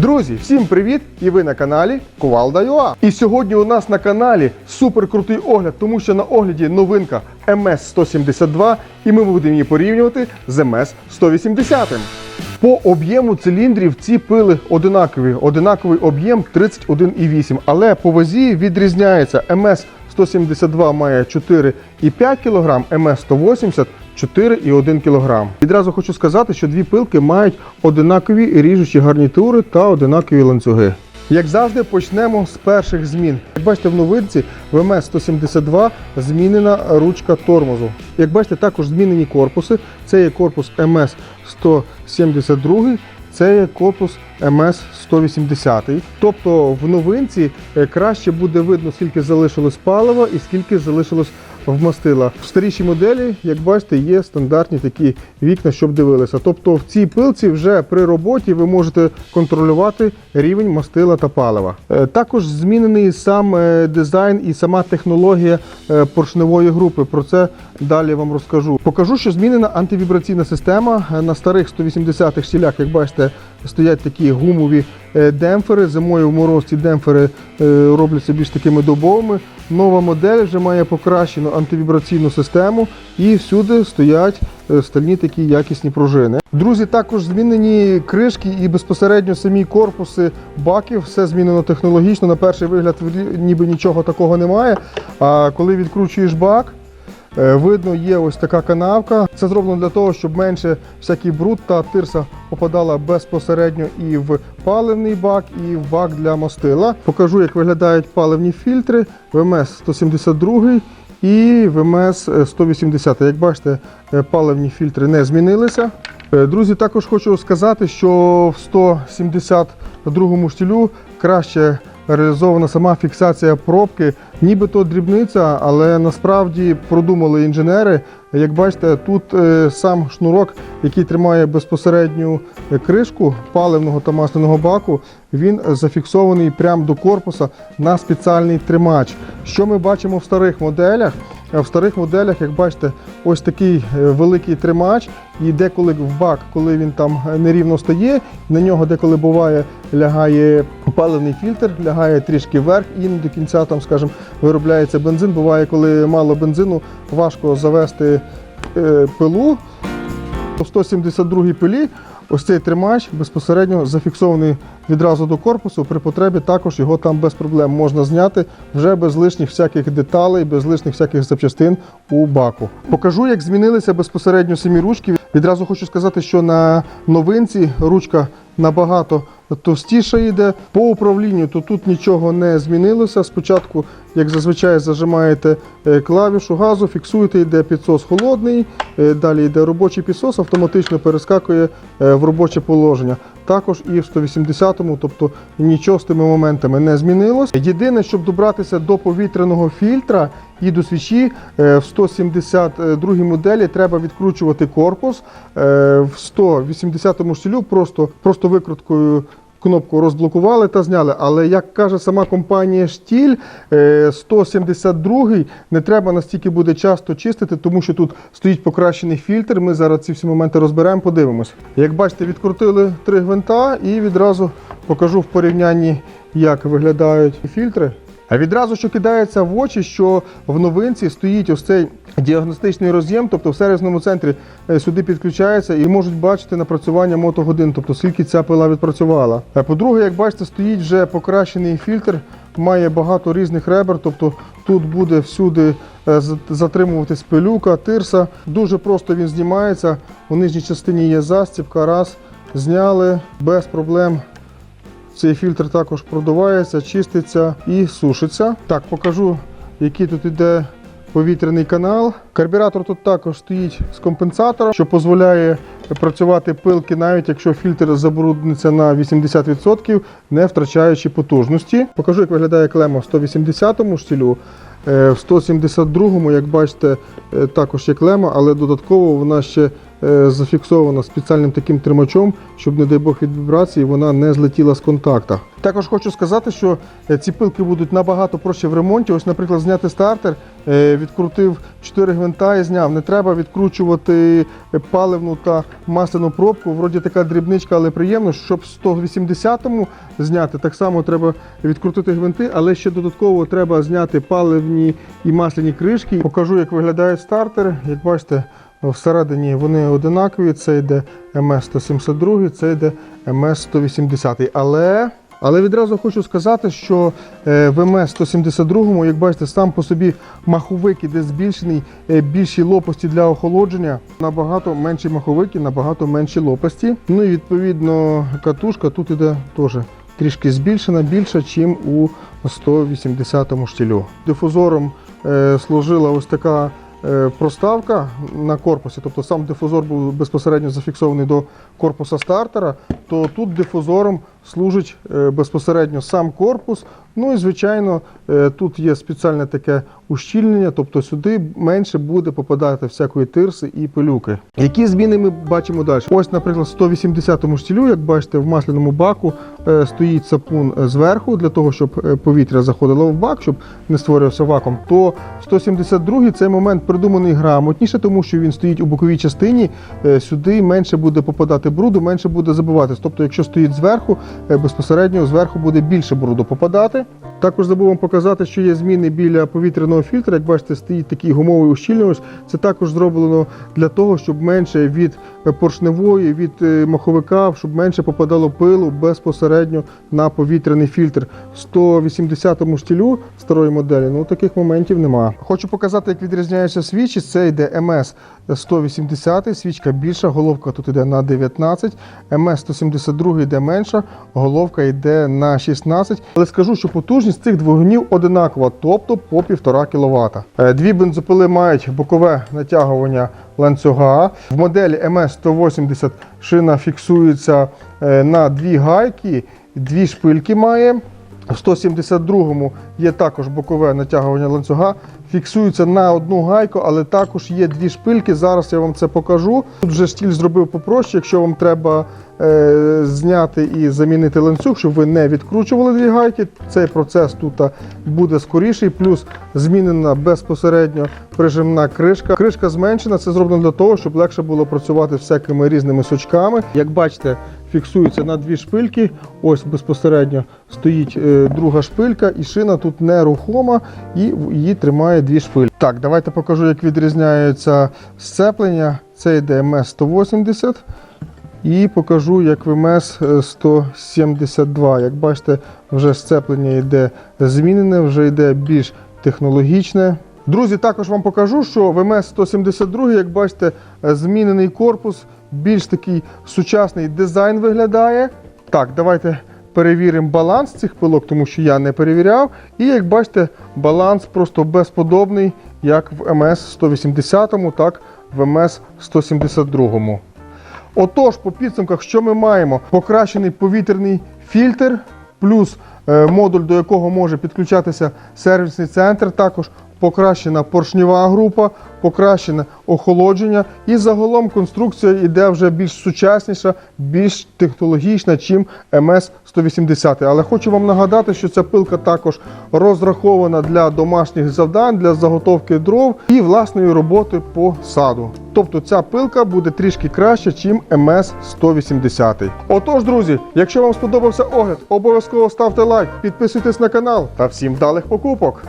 Друзі, всім привіт! І ви на каналі Кувалда.ua. І сьогодні у нас на каналі суперкрутий огляд, тому що на огляді новинка МС-172, і ми будемо її порівнювати з МС-180. По об'єму циліндрів ці пили одинакові. Одинаковий об'єм 31,8, але по вазі відрізняється. МС-172 має 4,5 кг, МС-180 4,1 кг. Відразу хочу сказати, що дві пилки мають одинакові ріжучі гарнітури та одинакові ланцюги. Як завжди, почнемо з перших змін. Як бачите, в новинці в МС-172 змінена ручка тормозу. Як бачите, також змінені корпуси. Це є корпус МС-172, це є корпус МС-180. Тобто в новинці е, краще буде видно, скільки залишилось палива і скільки залишилось вмастила. В старішій моделі, як бачите, є стандартні такі вікна, щоб дивилися. Тобто в цій пилці вже при роботі ви можете контролювати рівень мастила та палива. Е, Також змінений сам е, дизайн і сама технологія е, поршневої групи. Про це далі вам розкажу. Покажу, що змінена антивібраційна система на старих 180-х щілях, як бачите, стоять такі гумові демпфери. Зимою в мороз ці демпфери е, робляться більш такими добовими. Нова модель вже має покращену антивібраційну систему і всюди стоять е, стальні такі якісні пружини. Друзі, також змінені кришки і безпосередньо самі корпуси баків. Все змінено технологічно. На перший вигляд ніби нічого такого немає. А коли відкручуєш бак, Е, Видно, є ось така канавка. Це зроблено для того, щоб менше всякий бруд та тирса попадала безпосередньо і в паливний бак, і в бак для мастила. Покажу, як виглядають паливні фільтри ВМС 172 і ВМС 180. Як бачите, е, паливні фільтри не змінилися. Е, Друзі, також хочу сказати, що в 172 штілю краще реалізована сама фіксація пробки, нібито дрібниця, але насправді продумали інженери. Як бачите, тут е, сам шнурок, який тримає безпосередню е, кришку паливного та масляного баку, він зафіксований прямо до корпуса на спеціальний тримач. Що ми бачимо в старих моделях? В старих моделях, як бачите, ось такий е, великий тримач, і деколи в бак, коли він там е, нерівно стає, на нього деколи буває лягає паливний фільтр, лягає трішки вверх і не до кінця там, скажімо, виробляється бензин. Буває, коли мало бензину, важко завести е, пилу. У 172 пилі ось цей тримач безпосередньо зафіксований відразу до корпусу. При потребі також його там без проблем можна зняти вже без лишніх всяких деталей, без лишніх всяких запчастин у баку. Покажу, як змінилися безпосередньо самі ручки. Відразу хочу сказати, що на новинці ручка набагато товстіша йде. По управлінню то тут нічого не змінилося. Спочатку, як зазвичай, зажимаєте е, клавішу газу, фіксуєте, йде підсос холодний, е, далі йде робочий підсос, автоматично перескакує е, в робоче положення. Також і в 180-му, тобто нічого з тими моментами не змінилось. Єдине, щоб добратися до повітряного фільтра і до свічі, е, в 172 моделі треба відкручувати корпус. Е, В 180-му штілю просто, просто викруткою кнопку розблокували та зняли. Але як каже сама компанія Штіль, е, 172 не треба настільки буде часто чистити, тому що тут стоїть покращений фільтр. Ми зараз ці всі моменти розберемо, подивимось. Як бачите, відкрутили три гвинта і відразу покажу в порівнянні, як виглядають фільтри. А відразу що кидається в очі, що в новинці стоїть ось цей діагностичний роз'єм, тобто в сервісному центрі е, сюди підключається і можуть бачити напрацювання мотогодин, тобто скільки ця пила відпрацювала. По-друге, як бачите, стоїть вже покращений фільтр, має багато різних ребер, тобто тут буде всюди е, затримуватись пилюка, тирса. Дуже просто він знімається. У нижній частині є застібка, раз, зняли без проблем. Цей фільтр також продувається, чиститься і сушиться. Так, покажу, який тут іде повітряний канал. Карбюратор тут також стоїть з компенсатором, що дозволяє працювати пилки, навіть якщо фільтр забрудниться на 80%, не втрачаючи потужності. Покажу, як виглядає клема в 180-му штілю. Е, В 172-му, як бачите, е, також є клема, але додатково вона ще зафіксована спеціальним таким тримачом, щоб, не дай Бог, від вібрації вона не злетіла з контакта. Також хочу сказати, що е, ці пилки будуть набагато проще в ремонті. Ось, наприклад, зняти стартер, е, відкрутив 4 гвинта і зняв. Не треба відкручувати е, паливну та масляну пробку. Вроді така дрібничка, але приємно. Щоб 180-му зняти, так само треба відкрутити гвинти, але ще додатково треба зняти паливні і масляні кришки. Покажу, як виглядають стартери. Як бачите, всередині вони одинакові. Це йде МС-172, це йде МС-180. Але але відразу хочу сказати, що е, в МС-172, як бачите, сам по собі маховик іде збільшений, е, більші лопасті для охолодження, набагато менші маховики, набагато менші лопасті. Ну і відповідно катушка тут іде теж трішки збільшена, більша, ніж у 180 штілю. Дифузором е, служила ось така проставка на корпусі, тобто сам дифузор був безпосередньо зафіксований до корпуса стартера, то тут дифузором служить е, безпосередньо сам корпус. Ну і звичайно, е, тут є спеціальне таке ущільнення, тобто сюди менше буде попадати всякої тирси і пилюки. Які зміни ми бачимо далі? Ось, наприклад, в 180 штілю, як бачите, в масляному баку е, стоїть сапун зверху для того, щоб е, повітря заходило в бак, щоб не створювався вакуум. То в 172 цей момент придуманий грамотніше, тому що він стоїть у боковій частині. е, Сюди менше буде попадати бруду, менше буде забиватись. Тобто, якщо стоїть зверху, безпосередньо зверху буде більше бруду попадати. Також забув вам показати, що є зміни біля повітряного фільтра. Як бачите, стоїть такий гумовий ущільнювач. Це також зроблено для того, щоб менше від е, поршневої, від е, маховика, щоб менше попадало пилу безпосередньо на повітряний фільтр. В 180 штілю старої моделі ну таких моментів немає. Хочу показати, як відрізняються свічі. Це йде МС 180, свічка більша, головка тут йде на 19, МС 172 йде менша, головка йде на 16. Але скажу, що потужність цих двигунів одинакова, тобто по 1,5 кВт. Е, Дві бензопили мають бокове натягування ланцюга. В моделі МС 180 шина фіксується е, на дві гайки, дві шпильки має. В 172-му є також бокове натягування ланцюга. Фіксується на одну гайку, але також є дві шпильки. Зараз я вам це покажу. Тут вже штіль зробив попроще. Якщо вам треба е, зняти і замінити ланцюг, щоб ви не відкручували дві гайки, цей процес тут буде скоріший. Плюс змінена безпосередньо прижимна кришка. Кришка зменшена. Це зроблено для того, щоб легше було працювати всякими різними сучками. Як бачите, фіксується на дві шпильки. Ось безпосередньо стоїть е, друга шпилька, і шина тут нерухома, і її тримає дві шпильки. Так, давайте покажу, як відрізняються сцеплення. Це йде МС 180. І покажу, як в МС 172. Як бачите, вже сцеплення йде змінене, вже йде більш технологічне. Друзі, також вам покажу, що в МС 172, як бачите, е, змінений корпус, більш такий сучасний дизайн виглядає. Так, давайте перевіримо баланс цих пилок, тому що я не перевіряв. І як бачите, баланс просто безподобний, як в МС 180, так в МС 172. Отож, по підсумках, що ми маємо? Покращений повітряний фільтр, плюс е, модуль, до якого може підключатися сервісний центр, також покращена поршнева група, покращене охолодження. І загалом конструкція йде вже більш сучасніша, більш технологічна, чим МС 180. Але хочу вам нагадати, що ця пилка також розрахована для домашніх завдань, для заготовки дров і власної роботи по саду. Тобто ця пилка буде трішки краще, ніж МС 180. Отож, друзі, якщо вам сподобався огляд, обов'язково ставте лайк, підписуйтесь на канал та всім вдалих покупок!